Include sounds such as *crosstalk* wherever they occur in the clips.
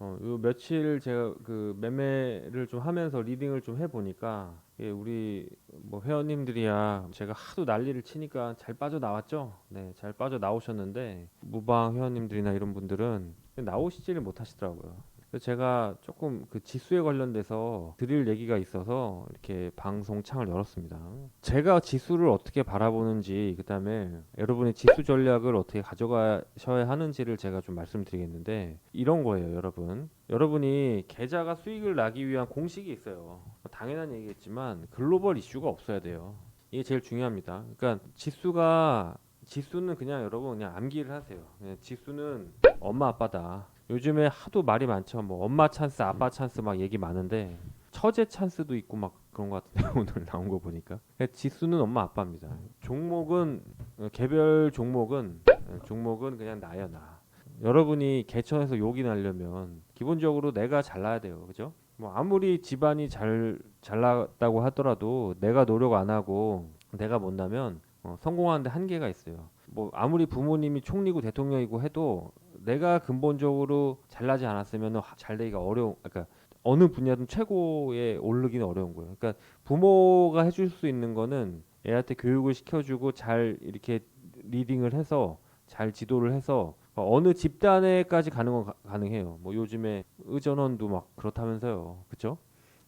어, 요 며칠 제가 그 매매를 좀 하면서 리딩을 좀 해보니까 예, 우리 뭐 회원님들이야 제가 하도 난리를 치니까 잘 빠져 나왔죠. 네, 잘 빠져 나오셨는데 무방 회원님들이나 이런 분들은 나오시지를 못하시더라고요. 제가 조금 그 지수에 관련돼서 드릴 얘기가 있어서 이렇게 방송 창을 열었습니다. 제가 지수를 어떻게 바라보는지 그다음에 여러분의 지수 전략을 어떻게 가져가셔야 하는지를 제가 좀 말씀드리겠는데 이런 거예요, 여러분. 여러분이 계좌가 수익을 나기 위한 공식이 있어요. 뭐 당연한 얘기겠지만 글로벌 이슈가 없어야 돼요. 이게 제일 중요합니다. 그러니까 지수가 지수는 그냥 여러분 그냥 암기를 하세요. 그냥 지수는 엄마 아빠다. 요즘에 하도 말이 많죠. 뭐 엄마 찬스, 아빠 찬스 막 얘기 많은데 처제 찬스도 있고 막 그런 것 같은데 *laughs* 오늘 나온 거 보니까 지수는 엄마 아빠입니다. 종목은 어, 개별 종목은 어, 종목은 그냥 나야 나. 여러분이 개천에서 욕이 나려면 기본적으로 내가 잘나야 돼요. 그죠? 뭐 아무리 집안이 잘 잘났다고 하더라도 내가 노력 안 하고 내가 못나면 어, 성공하는데 한계가 있어요. 뭐 아무리 부모님이 총리고 대통령이고 해도 내가 근본적으로 잘나지 않았으면 잘 되기가 어려운 그러니까 어느 분야든 최고에 오르기는 어려운 거예요. 그러니까 부모가 해줄 수 있는 거는 애한테 교육을 시켜주고 잘 이렇게 리딩을 해서 잘 지도를 해서 어느 집단에까지 가는 건 가, 가능해요. 뭐 요즘에 의전원도 막 그렇다면서요, 그렇죠?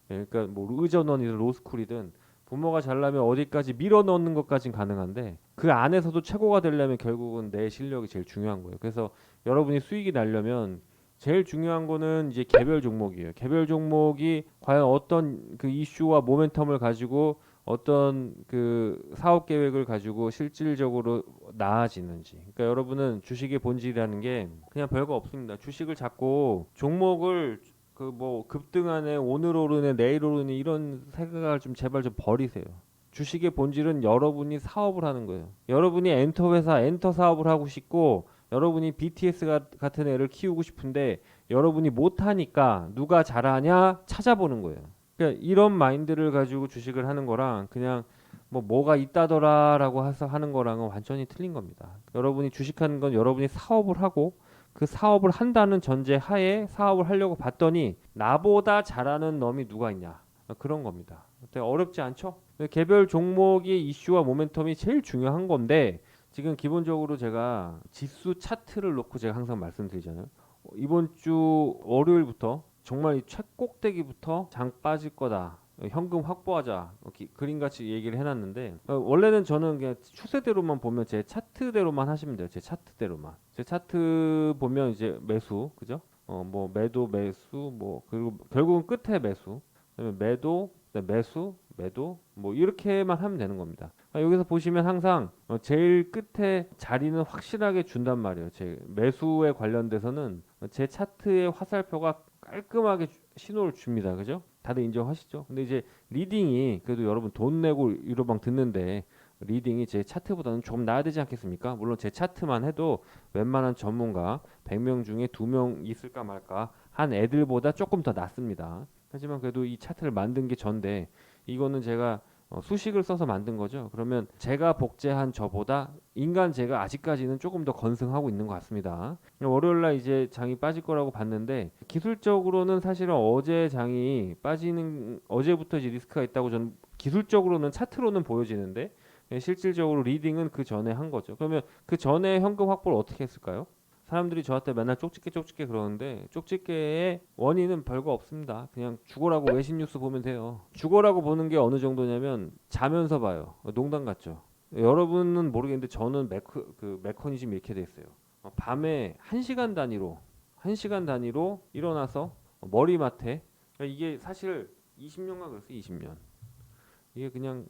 그러니까 뭐 의전원이든 로스쿨이든 부모가 잘나면 어디까지 밀어 넣는 것까진 가능한데 그 안에서도 최고가 되려면 결국은 내 실력이 제일 중요한 거예요. 그래서 여러분이 수익이 나려면 제일 중요한 거는 이제 개별 종목이에요. 개별 종목이 과연 어떤 그 이슈와 모멘텀을 가지고 어떤 그 사업 계획을 가지고 실질적으로 나아지는지. 그러니까 여러분은 주식의 본질이라는 게 그냥 별거 없습니다. 주식을 잡고 종목을 그 뭐 급등하네 오늘 오르네 내일 오르네 이런 생각을 좀 제발 좀 버리세요. 주식의 본질은 여러분이 사업을 하는 거예요. 여러분이 엔터 회사 엔터 사업을 하고 싶고 여러분이 BTS 가, 같은 애를 키우고 싶은데 여러분이 못하니까 누가 잘하냐 찾아보는 거예요. 그러니까 이런 마인드를 가지고 주식을 하는 거랑 그냥 뭐 뭐가 있다더라라고 해서 하는 거랑은 완전히 틀린 겁니다. 여러분이 주식하는 건 여러분이 사업을 하고 그 사업을 한다는 전제 하에 사업을 하려고 봤더니 나보다 잘하는 놈이 누가 있냐 그런 겁니다. 어렵지 않죠? 개별 종목의 이슈와 모멘텀이 제일 중요한 건데 지금 기본적으로 제가 지수 차트를 놓고 제가 항상 말씀드리잖아요. 이번 주 월요일부터 정말 이 최꼭대기부터 장 빠질 거다. 현금 확보하자 이렇게 그림같이 얘기를 해놨는데 어, 원래는 저는 그냥 추세대로만 보면 제 차트대로만 하시면 돼요 제 차트대로만 제 차트 보면 이제 매수 그죠 어뭐 매도 매수 뭐 그리고 결국은 끝에 매수 그다음에 매도 매수 매도 뭐 이렇게만 하면 되는 겁니다 아, 여기서 보시면 항상 어, 제일 끝에 자리는 확실하게 준단 말이에요 제 매수에 관련돼서는 제 차트의 화살표가 깔끔하게 신호를 줍니다 그죠 다들 인정하시죠? 근데 이제 리딩이 그래도 여러분 돈 내고 유로방 듣는데 리딩이 제 차트보다는 좀 나아야 되지 않겠습니까? 물론 제 차트만 해도 웬만한 전문가 100명 중에 2명 있을까 말까 한 애들보다 조금 더 낫습니다. 하지만 그래도 이 차트를 만든 게 전데 이거는 제가 어, 수식을 써서 만든 거죠. 그러면 제가 복제한 저보다 인간 제가 아직까지는 조금 더 건승하고 있는 것 같습니다. 월요일 날 이제 장이 빠질 거라고 봤는데 기술적으로는 사실은 어제 장이 빠지는 어제부터 이제 리스크가 있다고 저는 기술적으로는 차트로는 보여지는데 실질적으로 리딩은 그 전에 한 거죠. 그러면 그 전에 현금 확보를 어떻게 했을까요? 사람들이 저한테 맨날 쪽집게 쪽집게 그러는데 쪽집게의 원인은 별거 없습니다. 그냥 죽어라고 외신 뉴스 보면 돼요. 죽어라고 보는 게 어느 정도냐면 자면서 봐요. 농담 같죠. 여러분은 모르겠는데 저는 메커, 그 메커니즘이 이렇게 돼 있어요. 어, 밤에 1시간 단위로 1시간 단위로 일어나서 머리맡에 그러니까 이게 사실 20년간 그랬어요. 20년. 이게 그냥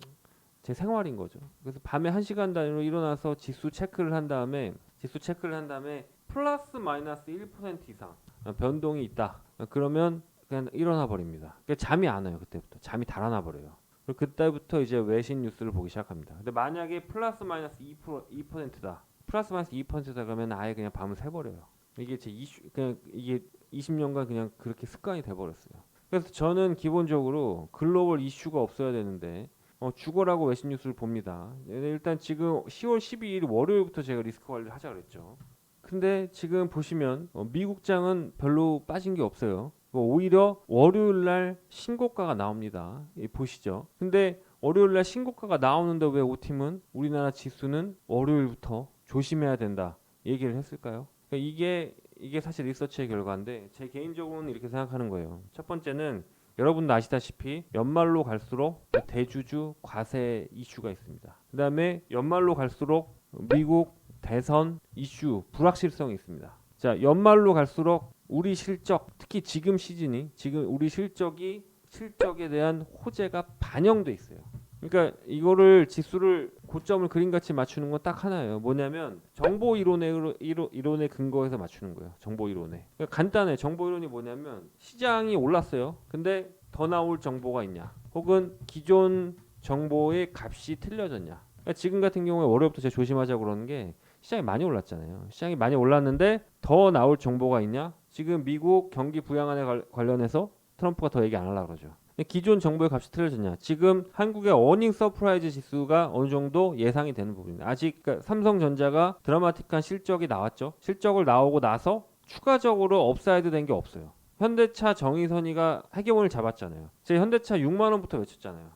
제 생활인 거죠. 그래서 밤에 1시간 단위로 일어나서 지수 체크를 한 다음에 지수 체크를 한 다음에 플러스 마이너스 1% 이상 변동이 있다. 그러면 그냥 일어나 버립니다. 잠이 안 와요. 그때부터 잠이 달아나 버려요. 그리고 그때부터 이제 외신 뉴스를 보기 시작합니다. 근데 만약에 플러스 마이너스 2% 2%다. 플러스 마이너스 2%다 그러면 아예 그냥 밤을 새 버려요. 이게 제 이슈 그냥 이게 20년간 그냥 그렇게 습관이 돼 버렸어요. 그래서 저는 기본적으로 글로벌 이슈가 없어야 되는데 어, 죽어라고 외신 뉴스를 봅니다. 일단 지금 10월 12일 월요일부터 제가 리스크 관리를 하자 그랬죠. 근데 지금 보시면 어, 미국장은 별로 빠진 게 없어요. 어, 오히려 월요일 날 신고가가 나옵니다. 예, 보시죠. 근데 월요일 날 신고가가 나오는데 왜 오팀은 우리나라 지수는 월요일부터 조심해야 된다 얘기를 했을까요? 그러니까 이게 이게 사실 리서치의 결과인데 제 개인적으로는 이렇게 생각하는 거예요. 첫 번째는 여러분도 아시다시피 연말로 갈수록 대주주 과세 이슈가 있습니다. 그다음에 연말로 갈수록 미국 대선 이슈 불확실성이 있습니다. 자, 연말로 갈수록 우리 실적, 특히 지금 시즌이 지금 우리 실적이 실적에 대한 호재가 반영돼 있어요. 그러니까 이거를 지수를 고점을 그림같이 맞추는 건 딱 하나예요. 뭐냐면 정보 이론에 이론- 이론에 근거해서 맞추는 거예요. 정보 이론에. 그러니까 간단해. 정보 이론이 뭐냐면 시장이 올랐어요. 근데 더 나올 정보가 있냐? 혹은 기존 정보의 값이 틀려졌냐? 그러니까 지금 같은 경우에 월요일부터 제가 조심하자고 그러는 게 시장이 많이 올랐잖아요. 시장이 많이 올랐는데 더 나올 정보가 있냐? 지금 미국 경기 부양안에 관- 관련해서 트럼프가 더 얘기 안 하려고 그러죠. 기존 정보의 값이 틀려졌냐? 지금 한국의 어닝 서프라이즈 지수가 어느 정도 예상이 되는 부분입니다. 아직 그러니까 삼성전자가 드라마틱한 실적이 나왔죠. 실적을 나오고 나서 추가적으로 업사이드 된 게 없어요. 현대차 정의선이가 해경을 잡았잖아요. 제 현대차 6만 원부터 외쳤잖아요.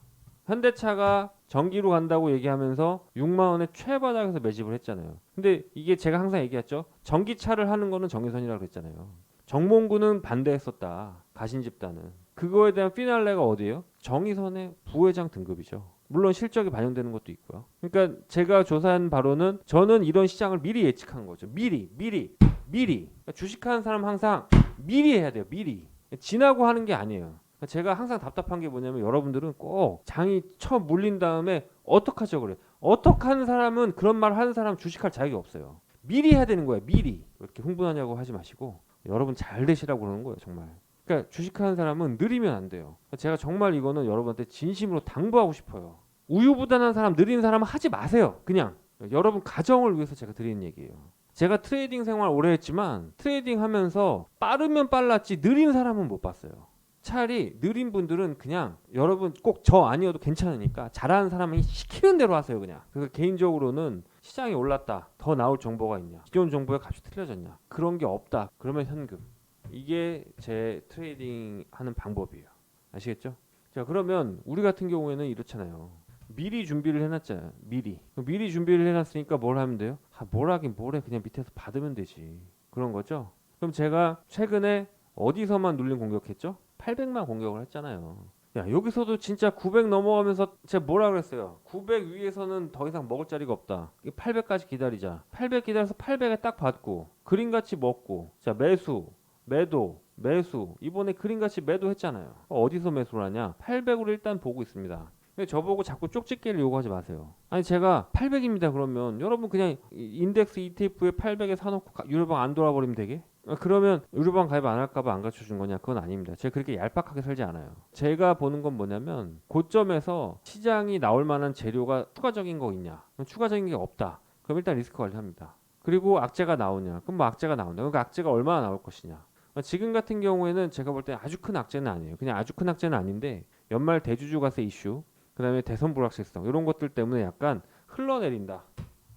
현대차가 전기로 간다고 얘기하면서 6만 원의 최바닥에서 매집을 했잖아요. 근데 이게 제가 항상 얘기했죠. 전기차를 하는 거는 정의선이라고 그랬잖아요. 정몽구는 반대했었다. 가신 집단은. 그거에 대한 피날레가 어디예요? 정의선의 부회장 등급이죠. 물론 실적이 반영되는 것도 있고요. 그러니까 제가 조사한 바로는 저는 이런 시장을 미리 예측한 거죠. 미리, 미리, 미리. 그러니까 주식하는 사람 항상 미리 해야 돼요. 미리. 지나고 하는 게 아니에요. 제가 항상 답답한 게 뭐냐면 여러분들은 꼭 장이 쳐 물린 다음에 어떡하죠 그래. 어떡하는 사람은 그런 말 하는 사람 주식할 자격이 없어요. 미리 해야 되는 거예요. 미리. 왜 이렇게 흥분하냐고 하지 마시고 여러분 잘 되시라고 그러는 거예요. 정말. 그러니까 주식하는 사람은 느리면 안 돼요. 제가 정말 이거는 여러분한테 진심으로 당부하고 싶어요. 우유부단한 사람, 느린 사람은 하지 마세요. 그냥 여러분 가정을 위해서 제가 드리는 얘기예요. 제가 트레이딩 생활 오래 했지만 트레이딩 하면서 빠르면 빨랐지 느린 사람은 못 봤어요. 차라리 느린 분들은 그냥 여러분 꼭 저 아니어도 괜찮으니까 잘하는 사람이 시키는 대로 하세요 그냥. 그래서 개인적으로는 시장이 올랐다. 더 나올 정보가 있냐? 기존 정보의 값이 틀려졌냐? 그런 게 없다. 그러면 현금. 이게 제 트레이딩 하는 방법이에요. 아시겠죠? 자, 그러면 우리 같은 경우에는 이렇잖아요. 미리 준비를 해놨잖아요. 미리. 미리 준비를 해놨으니까 뭘 하면 돼요? 아, 뭘 하긴 뭐래. 그냥 밑에서 받으면 되지. 그런 거죠? 그럼 제가 최근에 어디서만 눌린 공격했죠? 800만 공격을 했잖아요. 야, 여기서도 진짜 900 넘어가면서 제가 뭐라 그랬어요? 900 위에서는 더 이상 먹을 자리가 없다. 800까지 기다리자. 800 기다려서 800에 딱 받고 그림같이 먹고 자, 매수, 매도, 매수. 이번에 그림같이 매도했잖아요. 어디서 매수를 하냐? 800으로 일단 보고 있습니다. 근데 저보고 자꾸 쪽집게를 요구하지 마세요. 아니 제가 800입니다. 그러면 여러분 그냥 이- 인덱스 ETF에 800에 사놓고 가- 유료방 안 돌아버리면 되게? 아, 그러면 유료방 가입 안 할까봐 안 가르쳐 준 거냐? 그건 아닙니다. 제가 그렇게 얄팍하게 살지 않아요. 제가 보는 건 뭐냐면 고점에서 시장이 나올 만한 재료가 추가적인 거 있냐? 추가적인 게 없다. 그럼 일단 리스크 관리합니다. 그리고 악재가 나오냐? 그럼 뭐 악재가 나온다. 그러니까 악재가 얼마나 나올 것이냐? 아, 지금 같은 경우에는 제가 볼 때 아주 큰 악재는 아니에요. 그냥 아주 큰 악재는 아닌데 연말 대주주 과세 이슈, 그다음에 대선 불확실성 이런 것들 때문에 약간 흘러내린다.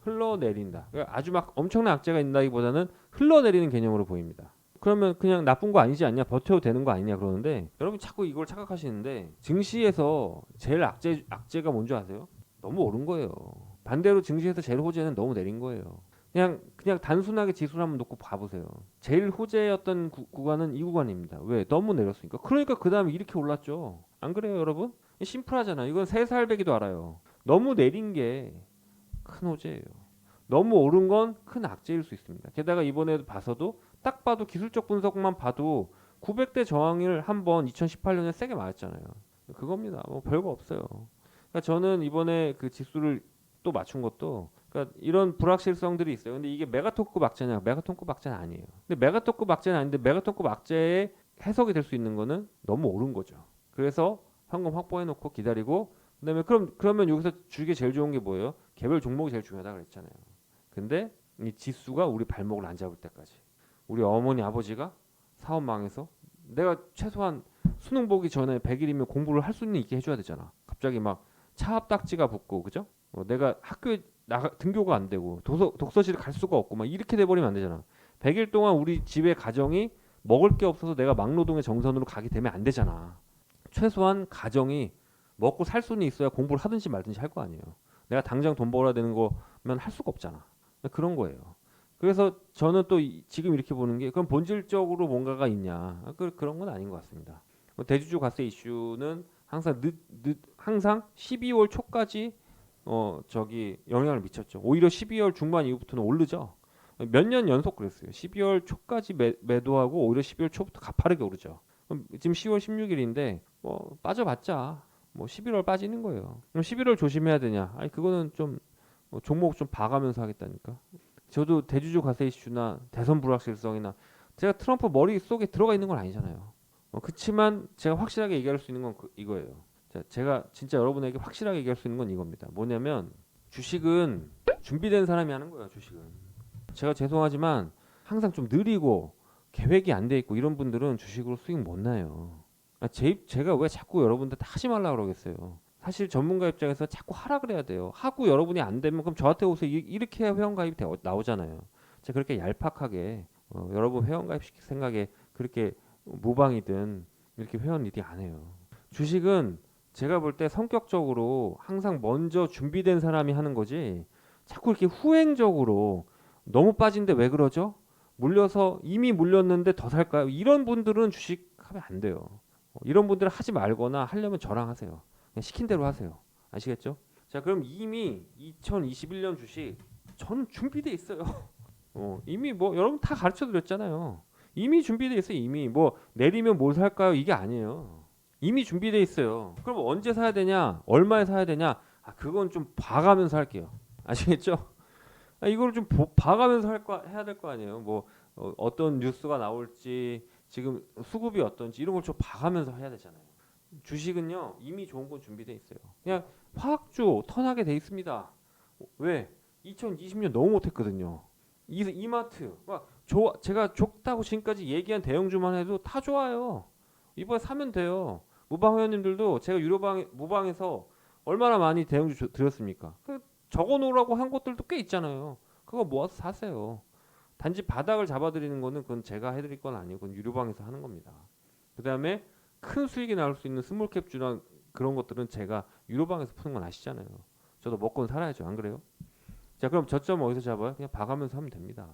흘러내린다. 그러니까 아주 막 엄청난 악재가 있다기보다는 흘러내리는 개념으로 보입니다. 그러면 그냥 나쁜 거 아니지 않냐 버텨도 되는 거 아니냐 그러는데 여러분 자꾸 이걸 착각하시는데 증시에서 제일 악재 악재가 뭔지 아세요? 너무 오른 거예요. 반대로 증시에서 제일 호재는 너무 내린 거예요. 그냥 그냥 단순하게 지수를 한번 놓고 봐보세요. 제일 호재였던 구, 구간은 이 구간입니다. 왜? 너무 내렸으니까. 그러니까 그 다음에 이렇게 올랐죠. 안 그래요, 여러분? 심플하잖아. 이건 세 살배기도 알아요. 너무 내린 게 큰 호재예요. 너무 오른 건 큰 악재일 수 있습니다. 게다가 이번에도 봐서도 딱 봐도 기술적 분석만 봐도 900대 저항을 한번 2018년에 세게 맞았잖아요. 그겁니다. 뭐 별거 없어요. 그러니까 저는 이번에 그 지수를 또 맞춘 것도 그러니까 이런 불확실성들이 있어요. 근데 이게 메가톤급 악재냐? 메가톤급 악재는 아니에요. 근데 메가톤급 악재는 아닌데 메가톤급 악재의 해석이 될 수 있는 거는 너무 오른 거죠. 그래서 현금 확보해 놓고 기다리고 그다음에 그럼 그러면 여기서 주기 제일 좋은 게 뭐예요? 개별 종목이 제일 중요하다 그랬잖아요. 근데 이 지수가 우리 발목을 안 잡을 때까지 우리 어머니 아버지가 사업 망해서 내가 최소한 수능 보기 전에 100일이면 공부를 할 수 있는 있게 해줘야 되잖아. 갑자기 막 차압 딱지가 붙고 그죠? 어, 내가 학교에 나가 등교가 안 되고 도서 독서실에 갈 수가 없고 막 이렇게 돼 버리면 안 되잖아. 100일 동안 우리 집의 가정이 먹을 게 없어서 내가 막노동의 정선으로 가게 되면 안 되잖아. 최소한 가정이 먹고 살 수는 있어야 공부를 하든지 말든지 할 거 아니에요. 내가 당장 돈 벌어야 되는 거면 할 수가 없잖아. 그런 거예요. 그래서 저는 또 이- 지금 이렇게 보는 게 그럼 본질적으로 뭔가가 있냐? 아, 그, 그런 건 아닌 것 같습니다. 뭐 대주주 과세 이슈는 항상 늦, 늦 항상 12월 초까지 어 저기 영향을 미쳤죠. 오히려 12월 중반 이후부터는 오르죠. 몇 년 연속 그랬어요. 12월 초까지 매, 매도하고 오히려 12월 초부터 가파르게 오르죠. 지금 10월 16일인데 뭐 빠져봤자 뭐 11월 빠지는 거예요. 그럼 11월 조심해야 되냐? 아니 그거는 좀 뭐 종목 좀 봐가면서 하겠다니까. 저도 대주주 과세 이슈나 대선 불확실성이나 제가 트럼프 머릿 속에 들어가 있는 건 아니잖아요. 어, 그렇지만 제가 확실하게 얘기할 수 있는 건 그- 이거예요. 자, 제가 진짜 여러분에게 확실하게 얘기할 수 있는 건 이겁니다. 뭐냐면 주식은 준비된 사람이 하는 거예요. 주식은 제가 죄송하지만 항상 좀 느리고 계획이 안 돼 있고 이런 분들은 주식으로 수익 못 나요. 아, 제, 입- 제가 왜 자꾸 여러분들 다 하지 말라 그러겠어요. 사실 전문가 입장에서 자꾸 하라 그래야 돼요. 하고 여러분이 안 되면 그럼 저한테 오세요. 이- 이렇게 해야 회원가입이 되- 나오잖아요. 제가 그렇게 얄팍하게 어, 여러분 회원가입 시킬 생각에 그렇게 무방이든 이렇게 회원 리딩 안 해요. 주식은 제가 볼 때 성격적으로 항상 먼저 준비된 사람이 하는 거지 자꾸 이렇게 후행적으로 너무 빠진데 왜 그러죠? 물려서 이미 물렸는데 더 살까요? 이런 분들은 주식 하면 안 돼요. 어, 이런 분들은 하지 말거나 하려면 저랑 하세요. 그냥 시킨 대로 하세요. 아시겠죠? 자, 그럼 이미 2021년 주식 저는 준비돼 있어요. *laughs* 어, 이미 뭐 여러분 다 가르쳐 드렸잖아요. 이미 준비돼 있어요. 이미 뭐 내리면 뭘 살까요? 이게 아니에요. 이미 준비돼 있어요. 그럼 언제 사야 되냐? 얼마에 사야 되냐? 아, 그건 좀 봐가면서 할게요. 아시겠죠? 아, 이걸 좀 보- 봐가면서 할 거 해야 될 거 아니에요. 뭐 어, 어떤 뉴스가 나올지 지금 수급이 어떤지 이런 걸 좀 봐가면서 해야 되잖아요. 주식은요 이미 좋은 건 준비돼 있어요. 그냥 화학주 턴하게 돼 있습니다. 왜? 2020년 너무 못했거든요. 이, 이마트 막 좋아 제가 좋다고 지금까지 얘기한 대형주만 해도 다 좋아요. 이번에 사면 돼요. 무방 회원님들도 제가 유료방 무방에서 얼마나 많이 대형주 줘- 드렸습니까? 그 적어놓으라고 한 것들도 꽤 있잖아요. 그거 모아서 사세요. 단지 바닥을 잡아드리는 거는 그건 제가 해드릴 건 아니고 그건 유료방에서 하는 겁니다. 그 다음에 큰 수익이 나올 수 있는 스몰캡 주나 그런 것들은 제가 유료방에서 푸는 건 아시잖아요. 저도 먹고는 살아야죠. 안 그래요? 자 그럼 저점 어디서 잡아요? 그냥 봐가면서 하면 됩니다.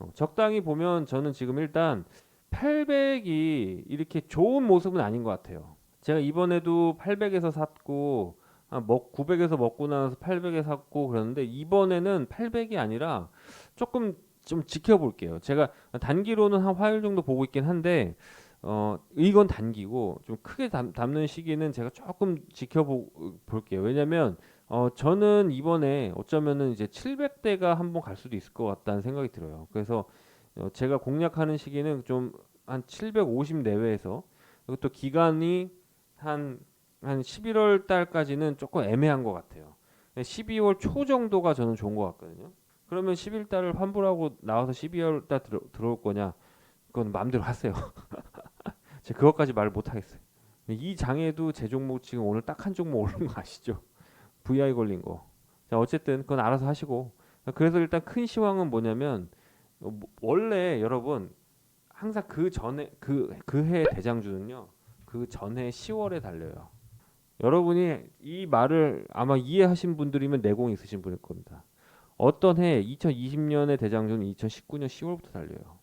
어, 적당히 보면 저는 지금 일단 800이 이렇게 좋은 모습은 아닌 것 같아요. 제가 이번에도 800에서 샀고 아, 먹 900에서 먹고 나서 800에 샀고 그러는데 이번에는 800이 아니라 조금 좀 지켜볼게요. 제가 단기로는 한 화요일 정도 보고 있긴 한데 어 이건 단기고 좀 크게 담, 담는 시기는 제가 조금 지켜볼게요. 왜냐면 어 저는 이번에 어쩌면은 이제 700대가 한번 갈 수도 있을 것 같다는 생각이 들어요. 그래서 어 제가 공략하는 시기는 좀 한 750 내외에서 또 기간이 한한 11월 달까지는 조금 애매한 것 같아요. 12월 초 정도가 저는 좋은 것 같거든요. 그러면 11월 달을 환불하고 나와서 12월 달 들어, 들어올 거냐? 그건 마음대로 하세요. *laughs* 제가 그것까지 말을 못 하겠어요. 이 장에도 제 종목 지금 오늘 딱 한 종목 오른 거 아시죠? VI 걸린 거. 자 어쨌든 그건 알아서 하시고. 그래서 일단 큰 시황은 뭐냐면 어, 뭐- 원래 여러분 항상 그 전에 그 그 해 대장주는요. 그 전해 10월에 달려요. 여러분이 이 말을 아마 이해하신 분들이면 내공 있으신 분일 겁니다. 어떤 해 2020년의 대장주는 2019년 10월부터 달려요.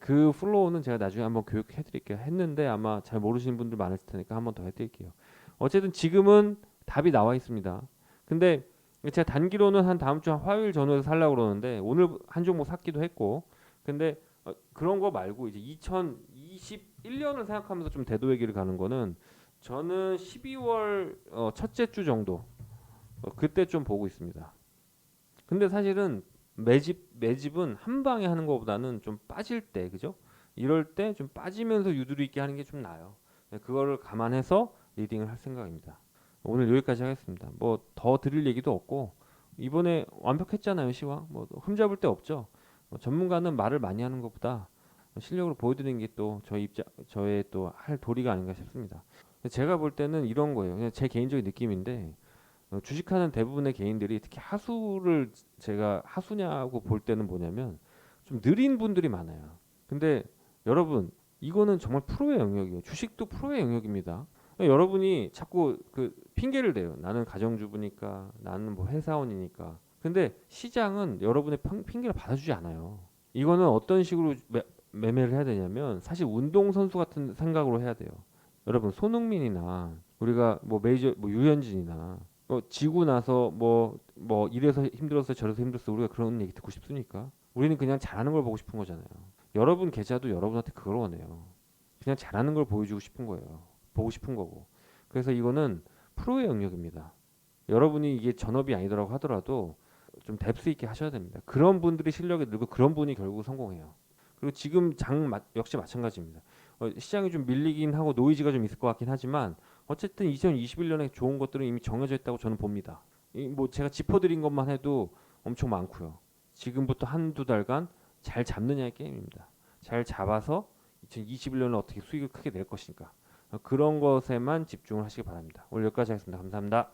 그 플로우는 제가 나중에 한번 교육해 드릴게요. 했는데 아마 잘 모르시는 분들 많을 테니까 한번 더해 드릴게요. 어쨌든 지금은 답이 나와 있습니다. 근데 제가 단기로는 한 다음 주 화요일 전후에 살려고 그러는데 오늘 한 종목 샀기도 했고 근데 어, 그런 거 말고 이제 2021년을 생각하면서 좀 대도의 길을 가는 거는 저는 12월 어, 첫째 주 정도 어, 그때 좀 보고 있습니다. 근데 사실은 매집 매집은 한 방에 하는 것보다는 좀 빠질 때 그죠? 이럴 때 좀 빠지면서 유두리 있게 하는 게 좀 나아요. 네, 그거를 감안해서 리딩을 할 생각입니다. 오늘 여기까지 하겠습니다. 뭐 더 드릴 얘기도 없고 이번에 완벽했잖아요 시황. 뭐 흠잡을 데 없죠. 어, 전문가는 말을 많이 하는 것보다 실력으로 보여드리는 게 또 저희 입장 저의 또 할 도리가 아닌가 싶습니다. 제가 볼 때는 이런 거예요. 그냥 제 개인적인 느낌인데 어, 주식하는 대부분의 개인들이 특히 하수를 제가 하수냐고 볼 때는 뭐냐면 좀 느린 분들이 많아요. 근데 여러분 이거는 정말 프로의 영역이에요. 주식도 프로의 영역입니다. 여러분이 자꾸 그 핑계를 대요. 나는 가정주부니까, 나는 뭐 회사원이니까. 근데 시장은 여러분의 핑- 핑계를 받아주지 않아요. 이거는 어떤 식으로 매, 매매를 해야 되냐면 사실 운동 선수 같은 생각으로 해야 돼요. 여러분 손흥민이나 우리가 뭐 메이저 뭐 유현진이나 뭐 지고 나서 뭐뭐 이래서 힘들었어 저래서 힘들었어 우리가 그런 얘기 듣고 싶습니까? 우리는 그냥 잘하는 걸 보고 싶은 거잖아요. 여러분 계좌도 여러분한테 그걸 원해요. 그냥 잘하는 걸 보여주고 싶은 거예요. 보고 싶은 거고. 그래서 이거는 프로의 영역입니다. 여러분이 이게 전업이 아니더라고 하더라도 좀 뎁스 있게 하셔야 됩니다. 그런 분들이 실력이 늘고 그런 분이 결국 성공해요. 그리고 지금 장 마- 역시 마찬가지입니다. 어, 시장이 좀 밀리긴 하고 노이즈가 좀 있을 것 같긴 하지만 어쨌든 2021년에 좋은 것들은 이미 정해져 있다고 저는 봅니다. 이뭐 제가 짚어드린 것만 해도 엄청 많고요. 지금부터 한두 달간 잘 잡느냐의 게임입니다. 잘 잡아서 2021년에 어떻게 수익을 크게 낼 것인가 어, 그런 것에만 집중을 하시기 바랍니다. 오늘 여기까지 하겠습니다. 감사합니다.